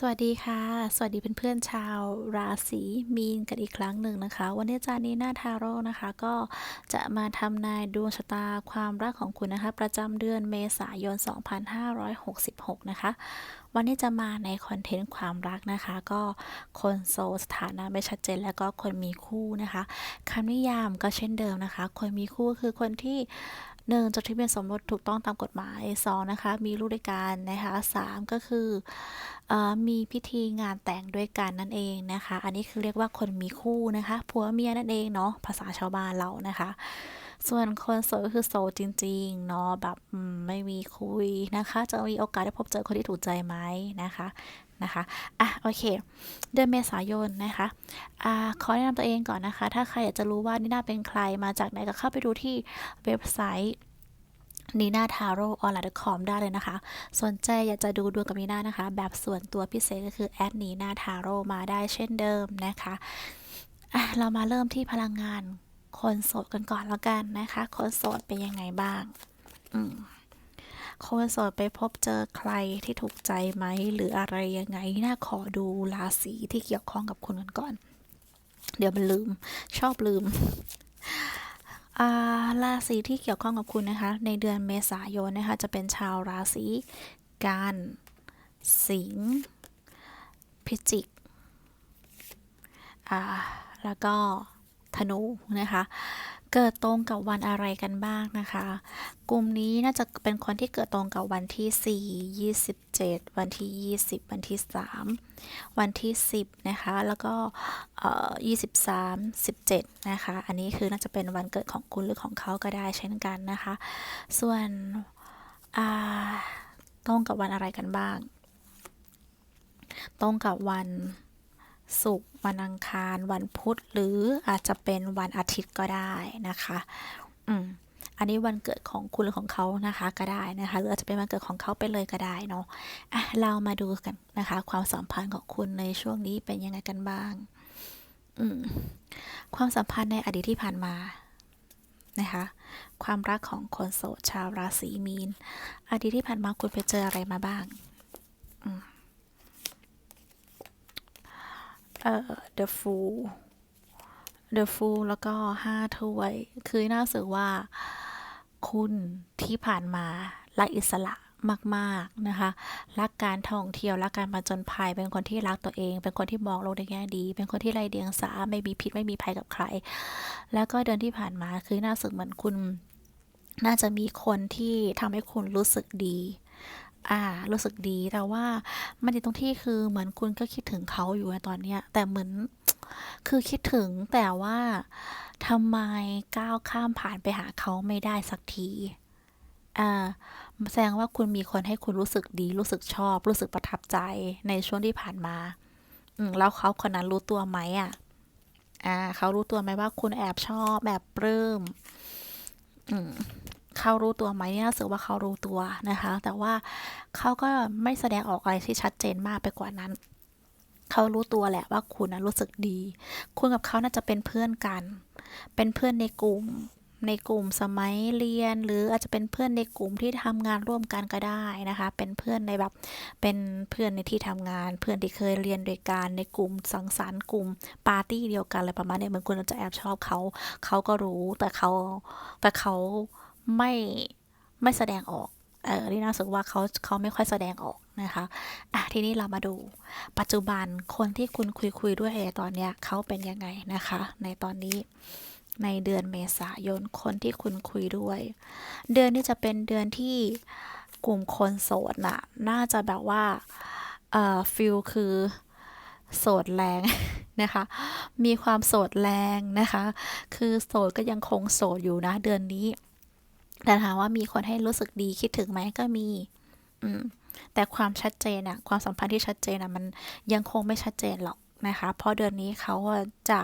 สวัสดีค่ะ สวัสดีเพื่อนๆชาวราศีมีนกันอีกครั้งหนึ่งนะคะ วันนี้อาจารย์นีน่าทาโร่นะคะ ก็จะมาทำนายดวงชะตาความรักของคุณนะคะ ประจำเดือนเมษายน 2566 นะคะ วันนี้จะมาในคอนเทนต์ความรักนะคะ ก็คนโสดสถานะไม่ชัดเจน แล้วก็คนมีคู่นะคะคำนิยามก็เช่นเดิมนะคะ คนมีคู่คือคนที่ หนึ่งจดทะเบียนสมรสถูกต้องตามกฎหมายสองนะคะ มีลูกด้วยกันนะคะสามก็คืออมีพิธีงานแต่งด้วยกันนั่นเองนะคะ อันนี้คือเรียกว่าคนมีคู่นะคะผัวเมียนั่นเองเนาะภาษาชาวบ้านเรานะคะ ส่วนคนโสดก็คือโสดจริงๆเนาะแบบไม่มีคุยนะคะ จะมีโอกาสได้พบเจอคนที่ถูกใจไหมนะคะ นะคะ อะ โอเค เดือนเมษายนนะคะ อ่า ขอแนะนำตัวเองก่อนนะคะ ถ้าใครอยากจะรู้ว่านิน่าเป็นใคร มาจากไหนก็เข้าไปดูที่เว็บไซต์นีน่าทาโร่ออนไลน์ .com ได้เลยนะคะ สนใจอยากจะดูดวงกับนีน่านะคะ แบบส่วนตัวพิเศษก็คือแอดนีน่าทาโร่มาได้เช่นเดิมนะคะอะเรามาเริ่มที่พลังงานคนโสดกันก่อนแล้วกันนะคะ คนโสดเป็นยังไงบ้าง อืม คนโสดไปพบเจอใครที่ถูกใจไหม หรืออะไรยังไงน่าขอดูราศีที่เกี่ยวข้องกับคุณกันก่อน เดี๋ยวมันลืม ชอบลืมาราศีที่เกี่ยวข้องกับคุณนะคะ ในเดือนเมษายนนะคะ จะเป็นชาวราศีกันสิงห์พิจิกอ่าแล้วก็ธนูนะคะ เกิดตรงกับวันอะไรกันบ้างนะคะ กลุ่มนี้น่าจะเป็นคนที่เกิดตรงกับวันที่ 4 27 วันที่ 20 วันที่ 3 วันที่ 10 นะคะ แล้วก็23 17 นะคะ อันนี้คือน่าจะเป็นวันเกิดของคุณหรือของเขาก็ได้เช่นกันนะคะ ส่วนตรงกับวันอะไรกันบ้าง ตรงกับวัน ศุกร์วันอังคาร วันพุธหรืออาจจะเป็นวันอาทิตย์ก็ได้นะคะ อืมอันนี้วันเกิดของคุณหรือของเขานะคะ ก็ได้นะคะ หรืออาจจะเป็นวันเกิดของเขาไปเลยก็ได้เนาะอะเรามาดูกันนะคะ ความสัมพันธ์ของคุณในช่วงนี้เป็นยังไงกันบ้าง อืมความสัมพันธ์ในอดีตที่ผ่านมานะคะ ความรักของคนโสดชาวราศีมีน อดีตที่ผ่านมาคุณไปเจออะไรมาบ้าง อืม เอ่อ The Fool The Fool แล้วก็ห้าถ้วย คือน่าสึกว่า คุณที่ผ่านมารักอิสระมาก ๆ นะคะ รักการท่องเที่ยว รักการผจญภัย เป็นคนที่รักตัวเอง เป็นคนที่มองโลกในแง่ดี เป็นคนที่ไร้เดียงสา ไม่มีพิษ ไม่มีภัยกับใคร แล้วก็เดือนที่ผ่านมา คือน่าสึกเหมือนคุณ น่าจะมีคนที่ทำให้คุณรู้สึกดี อ่า รู้สึกดีแต่ว่ามันดีตรงที่คือเหมือนคุณก็คิดถึงเขาอยู่ในตอนเนี้ย แต่เหมือนคือคิดถึงแต่ว่าทำไมก้าวข้ามผ่านไปหาเขาไม่ได้สักทีอ่าแสดงว่าคุณมีคนให้คุณรู้สึกดี รู้สึกชอบ รู้สึกประทับใจในช่วงที่ผ่านมา อืมแล้วเขาคนนั้นรู้ตัวไหมอะ อ่า เขารู้ตัวไหมว่าคุณแอบชอบแอบปลื้มอืม เขารู้ตัวไหมเนี่ยรู้สึกว่าเขารู้ตัวนะคะ แต่ว่าเขาก็ไม่แสดงออกอะไรที่ชัดเจนมากไปกว่านั้น เขารู้ตัวแหละว่าคุณนะรู้สึกดี คุณกับเขาน่าจะเป็นเพื่อนกัน เป็นเพื่อนในกลุ่ม ในกลุ่มสมัยเรียน หรืออาจจะเป็นเพื่อนในกลุ่มที่ทำงานร่วมกันก็ได้นะคะ เป็นเพื่อนในแบบ เป็นเพื่อนในที่ทำงาน เพื่อนที่เคยเรียนด้วยกันในกลุ่มสังสรรค์กลุ่มปาร์ตี้เดียวกันอะไรประมาณนี้เหมือนคุณจะแอบชอบเขา เขาก็รู้แต่เขาแต่เขา ไม่ไม่แสดงออก เออนี่น่าสึกว่าเขาเขาไม่ค่อยแสดงออกนะคะ อะทีนี้เรามาดู ปัจจุบันคนที่คุณคุยคุยด้วยในตอนเนี้ยเขาเป็นยังไงนะคะ ในตอนนี้ในเดือนเมษายนคนที่คุณคุยด้วย เดือนนี้จะเป็นเดือนที่กลุ่มคนโสดน่ะ น่าจะแบบว่าเอ่อฟิลคือโสดแรงนะคะ มีความโสดแรงนะคะ คือโสดก็ยังคงโสดอยู่นะเดือนนี้ แต่ถามว่ามีคนให้รู้สึกดีคิดถึงไหมก็มี อืม แต่ความชัดเจนอะความสัมพันธ์ที่ชัดเจนอะมันยังคงไม่ชัดเจนหรอกนะคะ เพราะเดือนนี้เขาจะ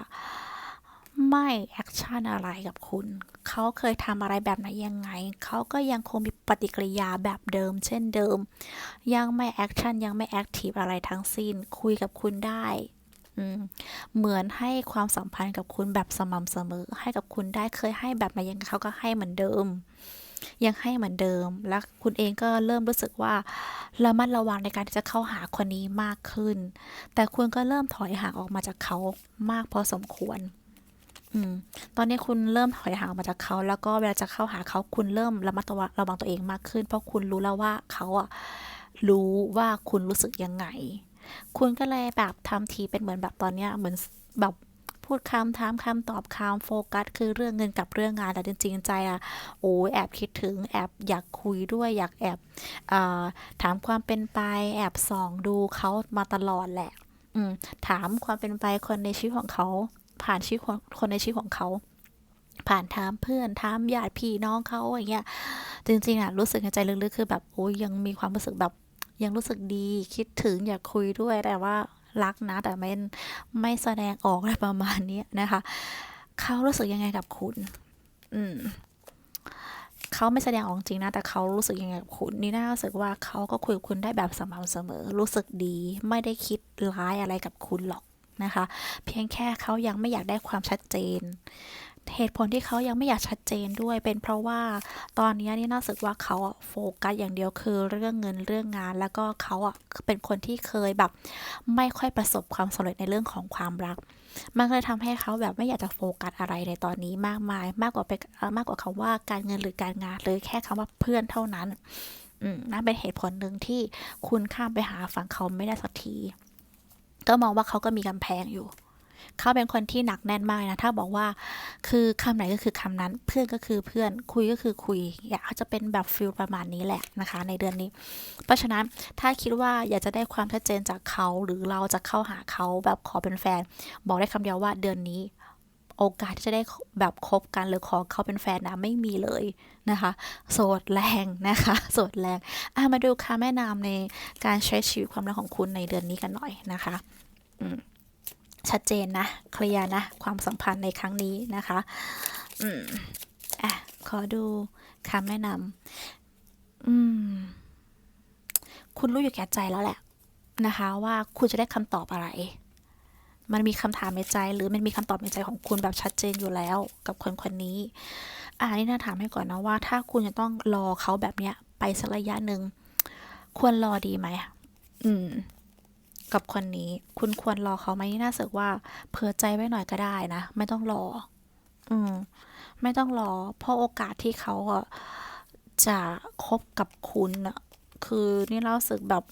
ไม่แอคชั่นอะไรกับคุณ เขาเคยทำอะไรแบบไหนยังไง เขาก็ยังคงมีปฏิกิริยาแบบเดิม เช่นเดิม ยังไม่แอคชั่นยังไม่แอคทีฟอะไรทั้งสิ้น คุยกับคุณได้ เหมือนให้ความสัมพันธ์กับคุณแบบสม่ำเสมอ ให้กับคุณได้เคยให้แบบไหนยังเขาก็ให้เหมือนเดิม ยังให้เหมือนเดิม และคุณเองก็เริ่มรู้สึกว่าระมัดระวังในการที่จะเข้าหาคนนี้มากขึ้น แต่คุณก็เริ่มถอยห่างออกมาจากเขามากพอสมควรอตอนนี้คุณเริ่มถอยห่างออกมาจากเขา แล้วก็เวลาจะเข้าหาเขาคุณเริ่มระมัดระวังระวังตัวเองมากขึ้น เพราะคุณรู้แล้วว่าเขาอะรู้ว่าคุณรู้สึกยังไง คุณก็เลยแบบทำทีเป็นเหมือนแบบตอนเนี้ยเหมือนแบบพูดคำถามคำตอบคำโฟกัส คือเรื่องเงินกับเรื่องงานแต่จริงๆใจอะโอ้ยแอบคิดถึงแอบอยากคุยด้วยอยากแอบอถามความเป็นไป แอบส่องดูเขามาตลอดแหละอืมถามความเป็นไปคนในชีวิตของเขา ผ่านชีวิตคนในชีวิตของเขา ผ่านถามเพื่อนถามญาติพี่น้องเขาอย่างเงี้ยจริงๆอะรู้สึกในใจลึกๆคือแบบโอ้ยยังมีความรู้สึกแบบ ยังรู้สึกดีคิดถึงอยากคุยด้วยแต่ว่ารักนะ แต่ไม่ไม่แสดงออกอะไรประมาณนี้นะคะ เขารู้สึกยังไงกับคุณ อืมเขาไม่แสดงออกจริงนะ แต่เขารู้สึกยังไงกับคุณนี่น่ารู้สึกว่าเขาก็คุยกับคุณได้แบบสม่ำเสมอ รู้สึกดี ไม่ได้คิดร้ายอะไรกับคุณหรอกนะคะ เพียงแค่เขายังไม่อยากได้ความชัดเจน เหตุผลที่เขายังไม่อยากชัดเจนด้วย เป็นเพราะว่าตอนนี้นี่น่าสึกว่าเขาโฟกัสอย่างเดียวคือเรื่องเงินเรื่องงาน แล้วก็เขาอะเป็นคนที่เคยแบบ ไม่ค่อยประสบความสำเร็จในเรื่องของความรัก มันเลยทำให้เขาแบบไม่อยากจะโฟกัสอะไรในตอนนี้มากมาย มากกว่าไปมากกว่าคำว่าการเงินหรือการงานเลยแค่คำว่าเพื่อนเท่านั้นนั่นเป็นเหตุผลหนึ่งที่คุณข้ามไปหาฝั่งเขาไม่ได้สักที ก็มองว่าเขาก็มีกำแพงอยู่ เขาเป็นคนที่หนักแน่นมากนะ ถ้าบอกว่าคือคำไหนก็คือคำนั้น เพื่อนก็คือเพื่อน คุยก็คือคุย อยากจะเป็นแบบฟิลประมาณนี้แหละนะคะ ในเดือนนี้ เพราะฉะนั้นถ้าคิดว่าอยากจะได้ความชัดเจนจากเขา หรือเราจะเข้าหาเขาแบบขอเป็นแฟน บอกได้คำเดียวว่าเดือนนี้โอกาสที่จะได้แบบคบกันหรือขอเขาเป็นแฟนนะไม่มีเลยนะคะ โสดแรงนะคะ โสดแรงอะมาดูคำแนะนำในการใช้ชีวิตความรักของคุณในเดือนนี้กันหน่อยนะคะ อืม ชัดเจนนะเคลียร์นะความสัมพันธ์ในครั้งนี้นะคะ อืมอะขอดูคำแนะนำอืม คุณรู้อยู่แก่ใจแล้วแหละ นะคะ ว่าคุณจะได้คำตอบอะไร มันมีคำถามในใจ หรือมันมีคำตอบในใจของคุณแบบชัดเจนอยู่แล้ว กับคนคนนี้ อ่านี่น่าถามให้ก่อนนะว่า ถ้าคุณจะต้องรอเขาแบบเนี้ย ไปสักระยะหนึ่งควรรอดีไหมอืม กับคนนี้ คุณควรรอเขาไหมนี่น่าสึกว่าเผื่อใจไว้หน่อยก็ได้นะ ไม่ต้องรอ อืม ไม่ต้องรอ เพราะโอกาสที่เขาอะจะคบกับคุณอะคือนี่เราสึกแบบ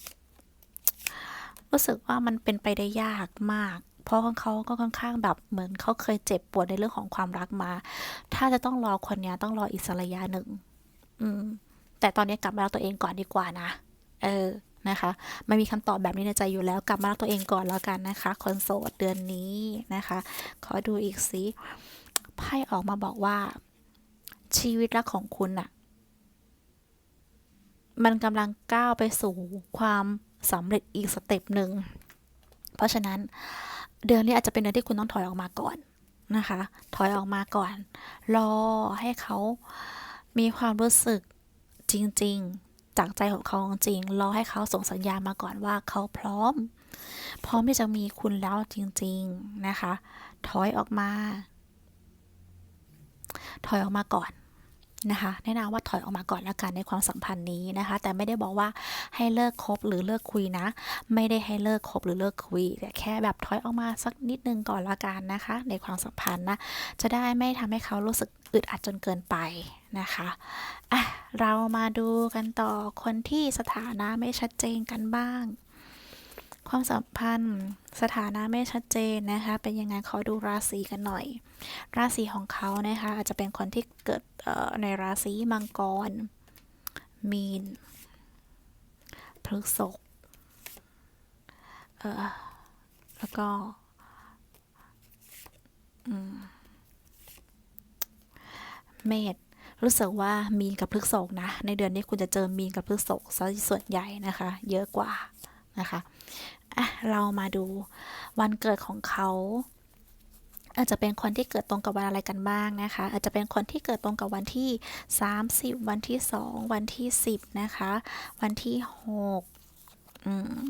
รู้สึกว่ามันเป็นไปได้ยากมาก เพราะของเขาก็ค่อนข้างแบบเหมือนเขาเคยเจ็บปวดในเรื่องของความรักมา ถ้าจะต้องรอคนนี้ต้องรออีกสักระยะหนึ่ง อืม แต่ตอนนี้กลับมารักตัวเองก่อนดีกว่านะ เออ นะคะมันมีคำตอบแบบนี้ในใจอยู่แล้วกลับมารักตัวเองก่อนแล้วกันนะคะคนโสดเดือนนี้นะคะ ขอดูอีกสิไพ่ออกมาบอกว่า ชีวิตรักของคุณอะมันกำลังก้าวไปสู่ความสำเร็จอีกสเต็ปหนึ่ง เพราะฉะนั้นเดือนนี้อาจจะเป็นเดือนที่คุณต้องถอยออกมาก่อนนะคะ ถอยออกมาก่อน รอให้เขามีความรู้สึกจริง ๆ จากใจของเขาจริง รอให้เขาส่งสัญญาณมาก่อนว่าเขาพร้อม พร้อมที่จะมีคุณแล้วจริง ๆ นะคะ ถอยออกมา ถอยออกมาก่อน นะคะแนะนำว่าถอยออกมาก่อนแล้วกันในความสัมพันธ์นี้นะคะ แต่ไม่ได้บอกว่าให้เลิกคบหรือเลิกคุยนะ ไม่ได้ให้เลิกคบหรือเลิกคุยแต่แค่แบบถอยออกมาสักนิดนึงก่อนละกันนะคะ ในความสัมพันธ์นะจะได้ไม่ทำให้เขารู้สึกอึดอัดจนเกินไปนะคะอะเรามาดูกันต่อคนที่สถานะไม่ชัดเจนกันบ้าง ความสัมพันธ์สถานะไม่ชัดเจนนะคะ เป็นยังไงขอดูราศีกันหน่อย ราศีของเขานะคะอาจจะเป็นคนที่เกิดในราศีมังกร มีนพฤษภเออแล้วก็เมษรู้สึกว่ามีนกับพฤษภนะ ในเดือนนี้คุณจะเจอมีนกับพฤษภซะส่วนใหญ่นะคะ เยอะกว่านะคะ อะเรามาดูวันเกิดของเขาอาจจะเป็นคนที่เกิดตรงกับวันอะไรกันบ้างนะคะ อาจจะเป็นคนที่เกิดตรงกับวันที่ 30 วันที่ 2 วันที่ 10 นะคะ วันที่6อืม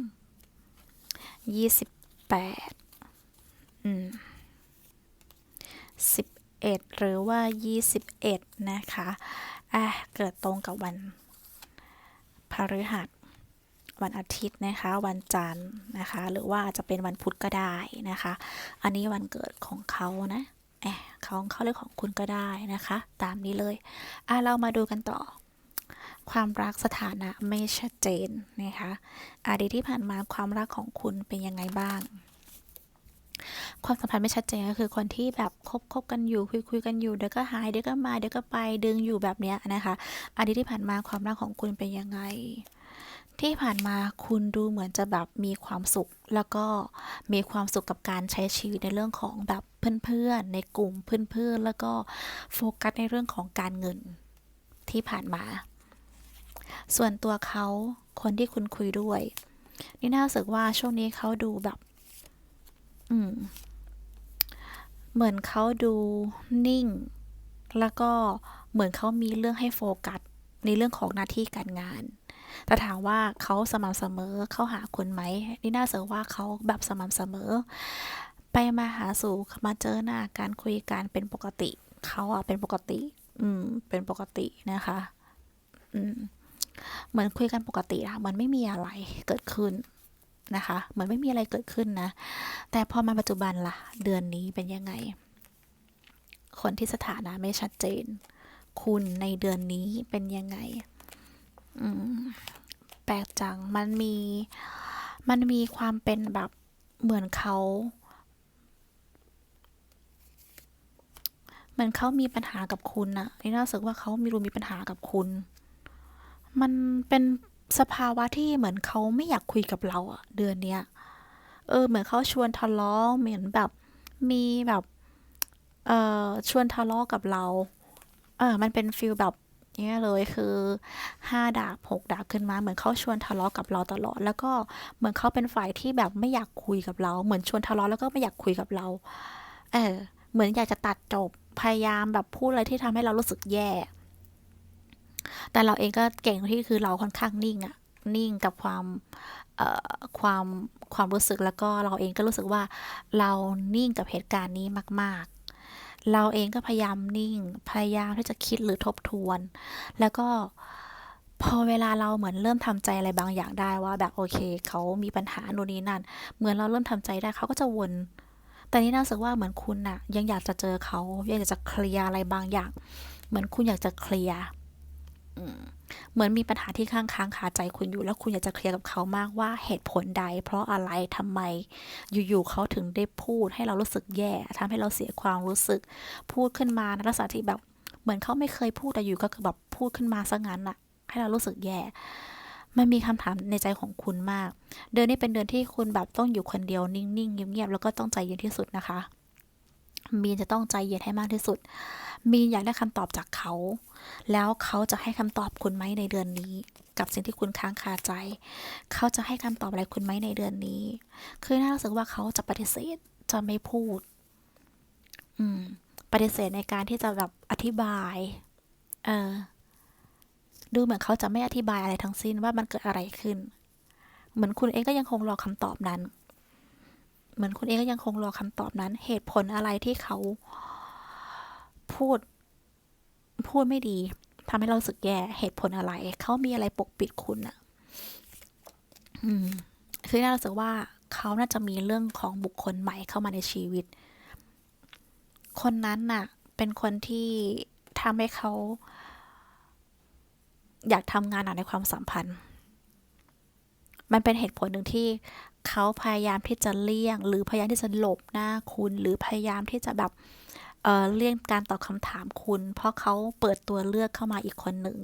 28อืม11 หรือว่า 21 นะคะอะเกิดตรงกับวันพฤหัส วันอาทิตย์นะคะ วันจันทร์นะคะ หรือว่าจจะเป็นวันพุธก็ได้นะคะ อันนี้วันเกิดของเขานะแอบเขาของเขาหรือของคุณก็ได้นะคะ ตามนี้เลยอะเรามาดูกันต่อ ความรักสถานะไม่ชัดเจนนะคะอดีตที่ผ่านมาความรักของคุณเป็นยังไงบ้างความสัมพันธ์ไม่ชัดเจนก็คือคนที่แบบคบคบกันอยู่คุยคุยกันอยู่เดี๋ยวก็หายเดี๋ยวก็มาเดี๋ยวก็ไปดึงอยู่แบบเนี้ยนะคะอดีตที่ผ่านมาความรักของคุณเป็นยังไง ที่ผ่านมาคุณดูเหมือนจะแบบมีความสุข แล้วก็มีความสุขกับการใช้ชีวิตในเรื่องของแบบเพื่อนๆ ในกลุ่มเพื่อนๆ แล้วก็โฟกัสในเรื่องของการเงินที่ผ่านมา ส่วนตัวเขาคนที่คุณคุยด้วย นี่น่าสึกว่าช่วงนี้เขาดูแบบ อืม เหมือนเขาดูนิ่ง แล้วก็เหมือนเขามีเรื่องให้โฟกัสในเรื่องของหน้าที่การงาน แต่ถามว่าเขาสม่ำเสมอเข้าหาคุณไหมนี่น่าเสือว่าเขาแบบสม่ำเสมอ ไปมาหาสู่มาเจอหน้าการคุยกันเป็นปกติเขาอะเป็นปกติ อืม เป็นปกตินะคะ อืมเหมือนคุยกันปกติอะมือนไม่มีอะไรเกิดขึ้นนะคะเหมือนไม่มีอะไรเกิดขึ้นนะ แต่พอมาปัจจุบันล่ะ เดือนนี้เป็นยังไง คนที่สถานะไม่ชัดเจน คุณในเดือนนี้เป็นยังไง แปลกจัง มันมี มันมีความเป็นแบบเหมือนเขาเหมือนเขามีปัญหากับคุณอะนี่น่ารู้สึกว่าเขามีรู้มีปัญหากับคุณ มันเป็นสภาวะที่เหมือนเขาไม่อยากคุยกับเราอะเดือนเนี้ย เออ เหมือนเขาชวนทะเลาะเหมือนแบบมีแบบ เอ่อชวนทะเลาะกับเรา เออมันเป็นฟิลแบบ เนี้ยเลยคือห้าดาบหกดาบขึ้นมาเหมือนเขาชวนทะเลาะกับเราตลอด แล้วก็เหมือนเขาเป็นฝ่ายที่แบบไม่อยากคุยกับเรา เหมือนชวนทะเลาะแล้วก็ไม่อยากคุยกับเรา เออ เหมือนอยากจะตัดจบพยายามแบบพูดอะไรที่ทำให้เรารู้สึกแย่ แต่เราเองก็เก่งที่คือเราค่อนข้างนิ่งอะนิ่งกับความเอ่อความความรู้สึกแล้วก็เราเองก็รู้สึกว่าเรานิ่งกับเหตุการณ์นี้มาก ๆ เราเองก็พยายามนิ่ง พยายามที่จะคิดหรือทบทวน แล้วก็พอเวลาเราเหมือนเริ่มทำใจอะไรบางอย่างได้ว่าแบบโอเค เขามีปัญหาโน่นนี่นั่น เหมือนเราเริ่มทำใจได้เขาก็จะวน แต่นี่น่าสึกว่าเหมือนคุณน่ะ ยังอยากจะเจอเขา ยังอยากจะเคลียร์อะไรบางอย่าง เหมือนคุณอยากจะเคลียร์ เหมือนมีปัญหาที่ค้างค้างคาใจคุณอยู่แล้วคุณอยากจะเคลียร์กับเขามากว่าเหตุผลใด เพราะอะไรทำไมอยู่ๆเขาถึงได้พูดให้เรารู้สึกแย่ทำให้เราเสียความรู้สึก พูดขึ้นมาในลักษณะที่แบบ เหมือนเขาไม่เคยพูดแต่อยู่ก็คือแบบพูดขึ้นมาซะงั้นอะให้เรารู้สึกแย่มันมีคำถามในใจของคุณมาก เดือนนี้เป็นเดือนที่คุณแบบต้องอยู่คนเดียวนิ่งๆเงียบๆแล้วก็ต้องใจเย็นที่สุดนะคะ มีนจะต้องใจเย็นให้มากที่สุด มีนอยากได้คำตอบจากเขา แล้วเขาจะให้คำตอบคุณไหมในเดือนนี้ กับสิ่งที่คุณค้างคาใจ เขาจะให้คำตอบอะไรคุณไหมในเดือนนี้ คือน่ารู้สึกว่าเขาจะปฏิเสธ จะไม่พูด อืม ปฏิเสธในการที่จะแบบอธิบาย เออ ดูเหมือนเขาจะไม่อธิบายอะไรทั้งสิ้นว่ามันเกิดอะไรขึ้น เหมือนคุณเองก็ยังคงรอคำตอบนั้น เหมือนคุณเองก็ยังคงรอคำตอบนั้น เหตุผลอะไรที่เขาพูด พูดไม่ดีทำให้เราสึกแย่ เหตุผลอะไร เขามีอะไรปกปิดคุณอะอืม คือน่ารู้สึกว่าเขาน่าจะมีเรื่องของบุคคลใหม่เข้ามาในชีวิต คนนั้นน่ะ เป็นคนที่ทำให้เขา อยากทำงานหนักในความสัมพันธ์ มันเป็นเหตุผลหนึ่งที่เขาพยายามที่จะเลี่ยง หรือพยายามที่จะหลบหน้าคุณ หรือพยายามที่จะแบบเออเลี่ยงการตอบคำถามคุณ เพราะเขาเปิดตัวเลือกเข้ามาอีกคนหนึ่ง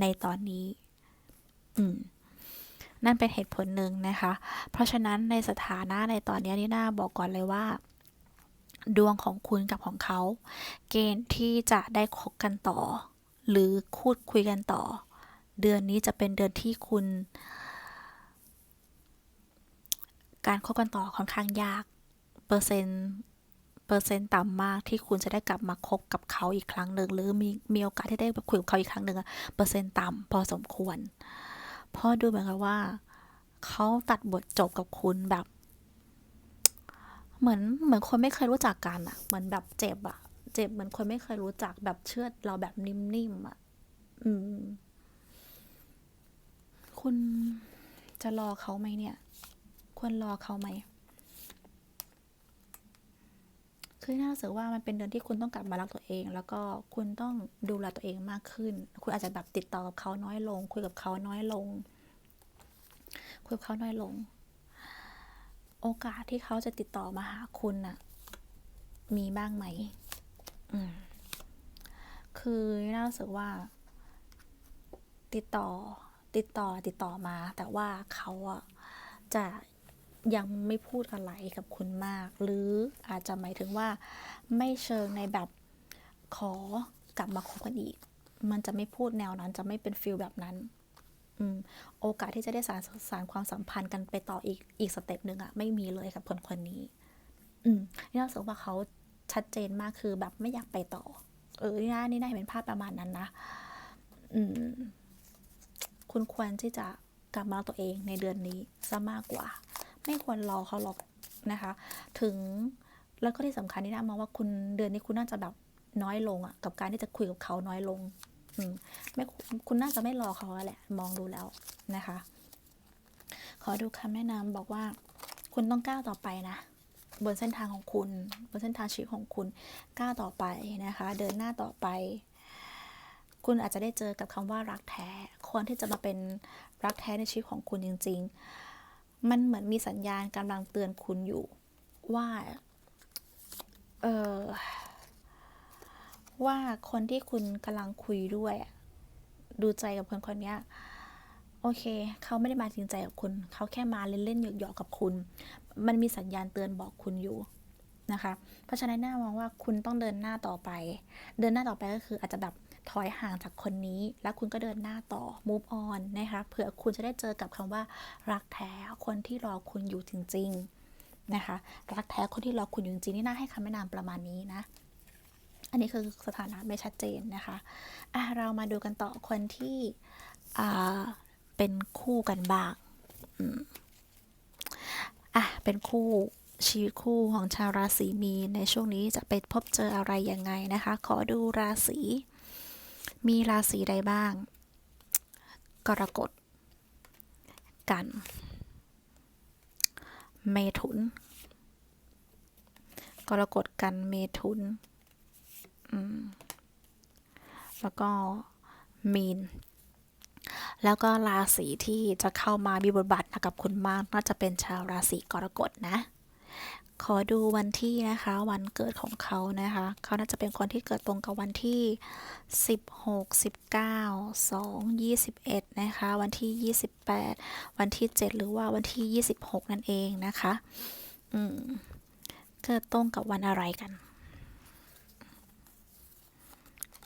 ในตอนนี้ อืมนั่นเป็นเหตุผลหนึ่งนะคะ เพราะฉะนั้นในสถานะในตอนนี้นี่น่าบอกก่อนเลยว่า ดวงของคุณกับของเขา เกณฑ์ที่จะได้คบกันต่อ หรือพูดคุยกันต่อ เดือนนี้จะเป็นเดือนที่คุณ การคบกันต่อค่อนข้างยาก เปอร์เซ็นต์เปอร์เซ็นต์ต่ำมากที่คุณจะได้กลับมาคบกับเขาอีกครั้งหนึ่งหรือมีมีโอกาสที่ได้คุยกับเขาอีกครั้งหนึ่งเปอร์เซ็นต์ต่ำพอสมควรเพราะดูเหมือนกับว่าเขาตัดบทจบกับคุณแบบ เหมือนเหมือนคนไม่เคยรู้จักกันอะเหมือนแบบเจ็บอะเจ็บเหมือนคนไม่เคยรู้จักแบบเชื่อเราแบบนิ่มๆอะอืม คุณจะรอเขาไหมเนี่ย ควรรอเขาไหม คือน่ารู้สึกว่ามันเป็นเดือนที่คุณต้องกลับมารักตัวเอง แล้วก็คุณต้องดูแลตัวเองมากขึ้น คุณอาจจะแบบติดต่อกับเขาน้อยลง คุยกับเขาน้อยลง คุยกับเขาน้อยลง โอกาสที่เขาจะติดต่อมาหาคุณน่ะ มีบ้างไหม อืม คือน่ารู้สึกว่า ติดต่อ ติดต่อติดต่อมา แต่ว่าเขาอะจะยังไม่พูดอะไรกับคุณมาก หรืออาจจะหมายถึงว่าไม่เชิงในแบบขอกลับมาคบกันอีก มันจะไม่พูดแนวนั้น จะไม่เป็นฟิลแบบนั้นอืมโอกาสที่จะได้สานสารความสัมพันธ์กันไปต่ออีกอีกสเต็ปหนึ่งอะไม่มีเลยกับคนคนนี้ อืมนี่รู้สึกว่าเขาชัดเจนมากคือแบบไม่อยากไปต่อ เออนี่น่านี่น่าเห็นเป็นภาพประมาณนั้นนะ อืม คุณควรที่จะกลับมาตัวเองในเดือนนี้ซะมากกว่า ไม่ควรรอเขาหรอกนะคะ ถึงแล้วก็ที่สำคัญนี่นะมองว่าคุณเดือนนี้คุณน่าจะแบบน้อยลงอะกับการที่จะคุยกับเขาน้อยลงอืมไม่คุณน่าจะไม่รอเขาแล้วแหละ มองดูแล้วนะคะ ขอดูคำแนะนำบอกว่า คุณต้องก้าวต่อไปนะบนเส้นทางของคุณ บนเส้นทางชีวิตของคุณก้าวต่อไปนะคะ เดินหน้าต่อไป คุณอาจจะได้เจอกับคำว่ารักแท้ ควรที่จะมาเป็นรักแท้ในชีวิตของคุณจริง ๆ มันเหมือนมีสัญญาณกำลังเตือนคุณอยู่ว่า เออว่าคนที่คุณกำลังคุยด้วย ดูใจกับคนคนนี้โอเค เขาไม่ได้มาจริงใจกับคุณ เขาแค่มาเล่นๆหยอกๆกับคุณ มันมีสัญญาณเตือนบอกคุณอยู่นะคะ เพราะฉะนั้นน่ามองว่าคุณต้องเดินหน้าต่อไป เดินหน้าต่อไปก็คืออาจจะแบบ ถอยห่างจากคนนี้ แล้วคุณก็เดินหน้าต่อ move on นะคะเผื่อคุณจะได้เจอกับคำว่า รักแท้คนที่รอคุณอยู่จริง ๆ นะคะ รักแท้คนที่รอคุณอยู่จริงนี่น่าให้คำแนะนำประมาณนี้นะ อันนี้คือสถานะไม่ชัดเจนนะคะอะเรามาดูกันต่อคนที่อ่าเป็นคู่กันบ้างอะเป็นคู่ชีวิตคู่ของชาวราศีมีนในช่วงนี้จะไปพบเจออะไรยังไงนะคะ ขอดูราศี มีราศีใดบ้าง กรกฎ กัน เมถุน กรกฎกันเมถุน แล้วก็มีน แล้วก็ราศีที่จะเข้ามามีบทบาทกับคุณมาก น่าจะเป็นชาวราศีกรกฎนะ ขอดูวันที่นะคะ วันเกิดของเขานะคะ เขาน่าจะเป็นคนที่เกิดตรงกับวันที่ 16 19 2 21 นะคะ วันที่ 28 วันที่ 7 หรือว่าวันที่ 26 นั่นเองนะคะอืมเกิดตรงกับวันอะไรกัน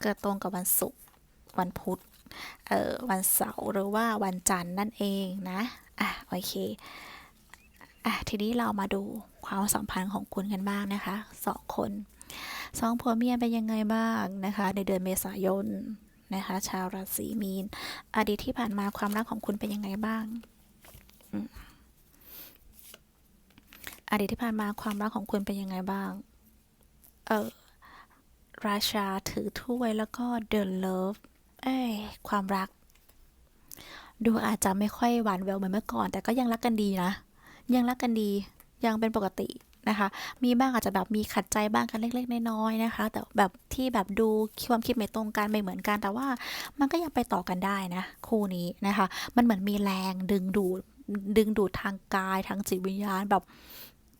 เกิดตรงกับวันศุกร์วันพุธเอ่อวันเสาร์หรือว่าวันจันทร์นั่นเองนะอะโอเค อะทีนี้เรามาดูความสัมพันธ์ของคุณกันบ้างนะคะสองคนสองผัวเมียเป็นยังไงบ้างนะคะ ในเดือนเมษายนนะคะ ชาวราศีมีน อดีตที่ผ่านมาความรักของคุณเป็นยังไงบ้างอดีตที่ผ่านมาความรักของคุณเป็นยังไงบ้าง เออราชาถือถ้วยแล้วก็ The Love เอ้ยความรัก ดูอาจจะไม่ค่อยหวานแววเหมือนเมื่อก่อน แต่ก็ยังรักกันดีนะ ยังรักกันดียังเป็นปกตินะคะ มีบ้างอาจจะแบบมีขัดใจบ้างกันเล็กๆน้อยๆนะคะ แต่แบบที่แบบดูความคิดไม่ตรงกันไม่เหมือนกัน แต่ว่ามันก็ยังไปต่อกันได้นะ คู่นี้นะคะ มันเหมือนมีแรงดึงดูดดึงดูดทางกายทางจิตวิญญาณแบบ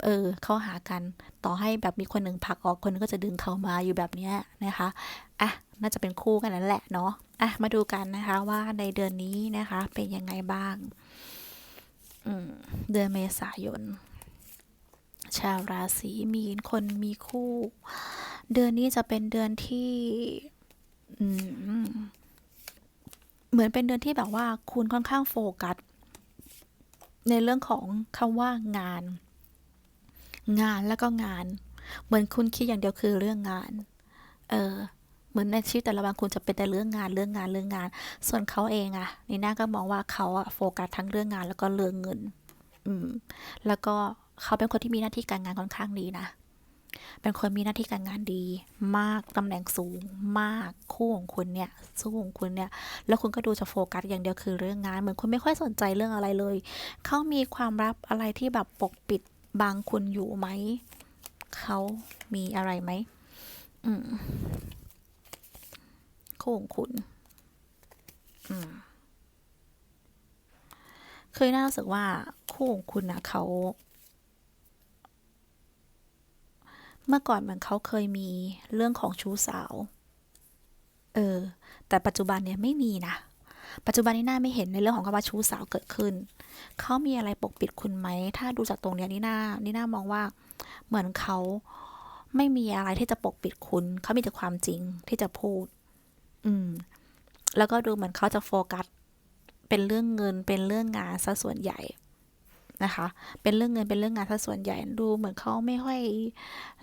เออเข้าหากันต่อให้แบบมีคนหนึ่งผลักออกคนนึงก็จะดึงเข้ามาอยู่แบบนี้นะคะอะน่าจะเป็นคู่กันนั่นแหละเนาะอะมาดูกันนะคะว่าในเดือนนี้นะคะเป็นยังไงบ้าง เดือนเมษายน ชาวราศีมีนคนมีคู่ เดือนนี้จะเป็นเดือนที่เหมือนเป็นเดือนที่แบบว่า คุณค่อนข้างโฟกัส ในเรื่องของคำว่างาน งานแล้วก็งาน เหมือนคุณคิดอย่างเดียวคือเรื่องงาน เออ มือนในชีวิตแต่ละวันคุณจะเป็นแต่เรื่องงานเรื่องงานเรื่องงาน ส่วนเขาเองอะนีน่าก็มองว่าเขาอะโฟกัสทั้งเรื่องงานแล้วก็เรื่องเงิน อืม แล้วก็เขาเป็นคนที่มีหน้าที่การงานค่อนข้างดีนะเป็นคนมีหน้าที่การงานดี มากตำแหน่งสูงมากคู่ของคุณเนี่ยสู้ของคุณเนี่ย แล้วคุณก็ดูจะโฟกัสอย่างเดียวคือเรื่องงาน เหมือนคุณไม่ค่อยสนใจเรื่องอะไรเลย เขามีความลับอะไรที่แบบปกปิดบังคุณอยู่ไหม เขามีอะไรไหมอืม คู่ของคุณ อืม เคยน่ารู้สึกว่าคู่ของคุณนะเขา เมื่อก่อนเหมือนเขาเคยมีเรื่องของชู้สาว เออ แต่ปัจจุบันเนี่ยไม่มีนะ ปัจจุบันนี้น่าไม่เห็นในเรื่องของคำว่าชู้สาวเกิดขึ้น เขามีอะไรปกปิดคุณไหม ถ้าดูจากตรงเนี้ยนี่น่านี่น่ามองว่า เหมือนเขาไม่มีอะไรที่จะปกปิดคุณ เขามีแต่ความจริงที่จะพูด อืม แล้วก็ดูเหมือนเขาจะโฟกัส เป็นเรื่องเงินเป็นเรื่องงานซะส่วนใหญ่นะคะ เป็นเรื่องเงินเป็นเรื่องงานซะส่วนใหญ่ดูเหมือนเขาไม่ค่อย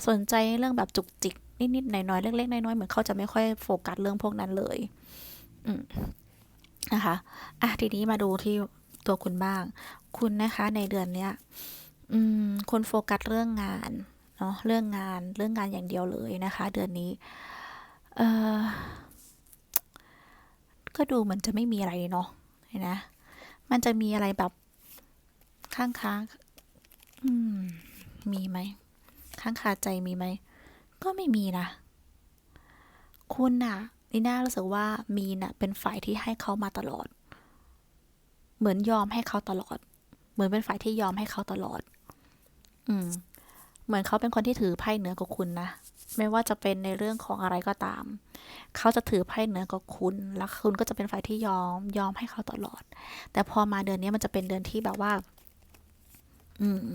สนใจเรื่องแบบจุกจิกนิดๆหน่อยๆเล็กๆน้อยๆเหมือนเขาจะไม่ค่อยโฟกัสเรื่องพวกนั้นเลย อืมนะคะอะทีนี้มาดูที่ตัวคุณบ้าง คุณนะคะ ในเดือนเนี้ย อืมคุณโฟกัสเรื่องงานเนาะเรื่องงานเรื่องงานอย่างเดียวเลยนะคะ เดือนนี้ เออ ก็ดูเหมือนจะไม่มีอะไรเนาะเห็นนะมันจะมีอะไรแบบข้างค้างอืม มีไหมข้างคาใจมีไหมก็ไม่มีนะ คุณน่ะนี่น่ารู้สึกว่ามีน่ะ เป็นฝ่ายที่ให้เขามาตลอด เหมือนยอมให้เขาตลอด เหมือนเป็นฝ่ายที่ยอมให้เขาตลอด อืม เหมือนเขาเป็นคนที่ถือไพ่เหนือกว่าคุณนะ ไม่ว่าจะเป็นในเรื่องของอะไรก็ตาม เขาจะถือไพ่เหนือกว่าคุณ แล้วคุณก็จะเป็นฝ่ายที่ยอมยอมให้เขาตลอด แต่พอมาเดือนนี้มันจะเป็นเดือนที่แบบว่า อืม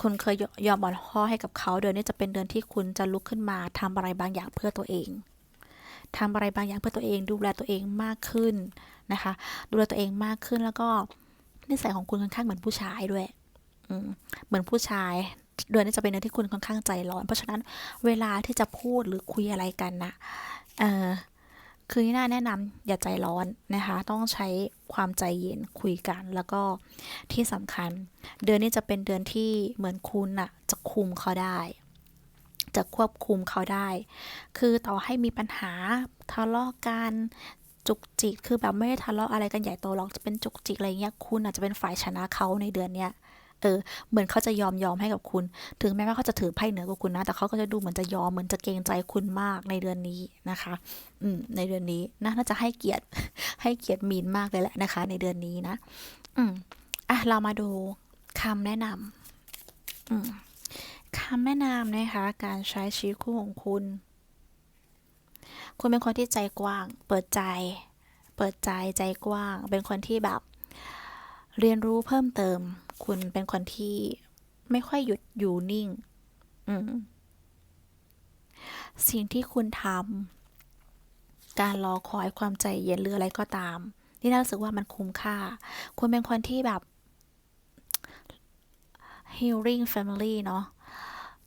คุณเคยยอมอ่อนข้อให้กับเขาเดือนนี้จะเป็นเดือนที่คุณจะลุกขึ้นมาทำอะไรบางอย่างเพื่อตัวเองทำอะไรบางอย่างเพื่อตัวเอง ดูแลตัวเองมากขึ้นนะคะ ดูแลตัวเองมากขึ้นแล้วก็นิสัยของคุณค่อนข้างเหมือนผู้ชายด้วยอืเหมือนผู้ชาย เดือนนี้จะเป็นเดือนที่คุณค่อนข้างใจร้อน เพราะฉะนั้นเวลาที่จะพูดหรือคุยอะไรกันนะเออคือนี่น่าแนะนำอย่าใจร้อนนะคะ ต้องใช้ความใจเย็นคุยกัน แล้วก็ที่สำคัญ เดือนนี้จะเป็นเดือนที่เหมือนคุณน่ะจะคุมเขาได้ จะควบคุมเขาได้ คือต่อให้มีปัญหาทะเลาะกันจุกจิกคือแบบไม่ได้ทะเลาะอะไรกันใหญ่โตหรอกจะเป็นจุกจิกอะไรเงี้ยคุณอาจจะเป็นฝ่ายชนะเขาในเดือนเนี้ย เออ เหมือนเขาจะยอมยอมให้กับคุณ ถึงแม้ว่าเขาจะถือไพ่เหนือกว่าคุณนะ แต่เขาก็จะดูเหมือนจะยอม เหมือนจะเกรงใจคุณมากในเดือนนี้นะคะ อืม ในเดือนนี้นะน่าจะให้เกียรติ ให้เกียรติมีนมากเลยแหละนะคะ ในเดือนนี้นะ อืม อะ เรามาดูคำแนะนำอืมคำแนะนำนะคะ การใช้ชีวิตคู่ของคุณ คุณเป็นคนที่ใจกว้าง เปิดใจ เปิดใจใจกว้าง เป็นคนที่แบบ เรียนรู้เพิ่มเติม คุณเป็นคนที่ไม่ค่อยหยุดอยู่นิ่ง อืม สิ่งที่คุณทำการรอคอยความใจเย็นหรืออะไรก็ตาม นี่น่ารู้สึกว่ามันคุ้มค่า คุณเป็นคนที่แบบ healing family เนาะ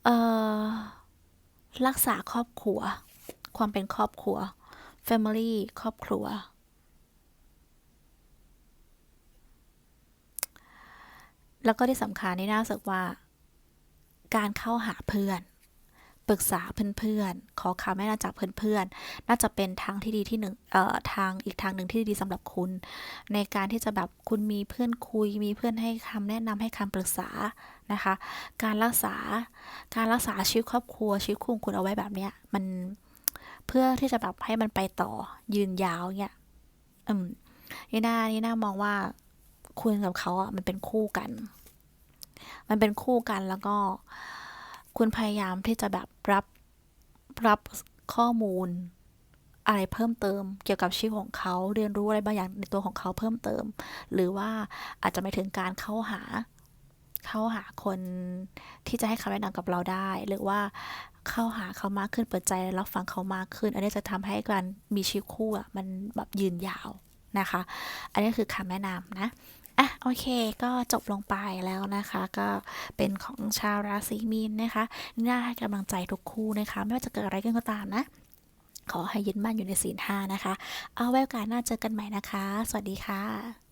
เอ่อรักษาครอบครัว ความเป็นครอบครัว family ครอบครัว แล้วก็ที่สำคัญนี่น่าสึกว่า การเข้าหาเพื่อน ปรึกษาเพื่อนๆ ขอคำแนะนำจากเพื่อนๆ น่าจะเป็นทางที่ดีที่หนึ่งเอ่อทางอีกทางหนึ่งที่ดีสำหรับคุณ ในการที่จะแบบคุณมีเพื่อนคุย มีเพื่อนให้คำแนะนำให้คำปรึกษานะคะ การรักษาการรักษาชีวิตครอบครัวชีวิตคู่ของคุณเอาไว้แบบเนี้ยมันเพื่อที่จะแบบให้มันไปต่อยืนยาวเงี้ยอืมนี่น่านี่น่ามองว่า คุณกับเขาอะมันเป็นคู่กัน มันเป็นคู่กันแล้วก็ คุณพยายามที่จะแบบรับรับข้อมูล อะไรเพิ่มเติม เกี่ยวกับชีวิตของเขาเรียนรู้อะไรบางอย่างในตัวของเขาเพิ่มเติม หรือว่าอาจจะไม่ถึงการเข้าหา เข้าหาคนที่จะให้คำแนะนำกับเราได้ หรือว่าเข้าหาเขามากขึ้นเปิดใจรับฟังเขามากขึ้น อันนี้จะทำให้การมีชีวิตคู่อะมันแบบยืนยาวนะคะ อันนี้คือคำแนะนำนะ อะโอเคก็จบลงไปแล้วนะคะ ก็เป็นของชาวราศีมีนนะคะน่าให้กำลังใจทุกคู่นะคะ ไม่ว่าจะเกิดอะไรขึ้นก็ตามนะ ขอให้ยึดมั่นอยู่ในศีลห้านะคะ เอาไว้โอกาสหน้าเจอกันใหม่นะคะ สวัสดีค่ะ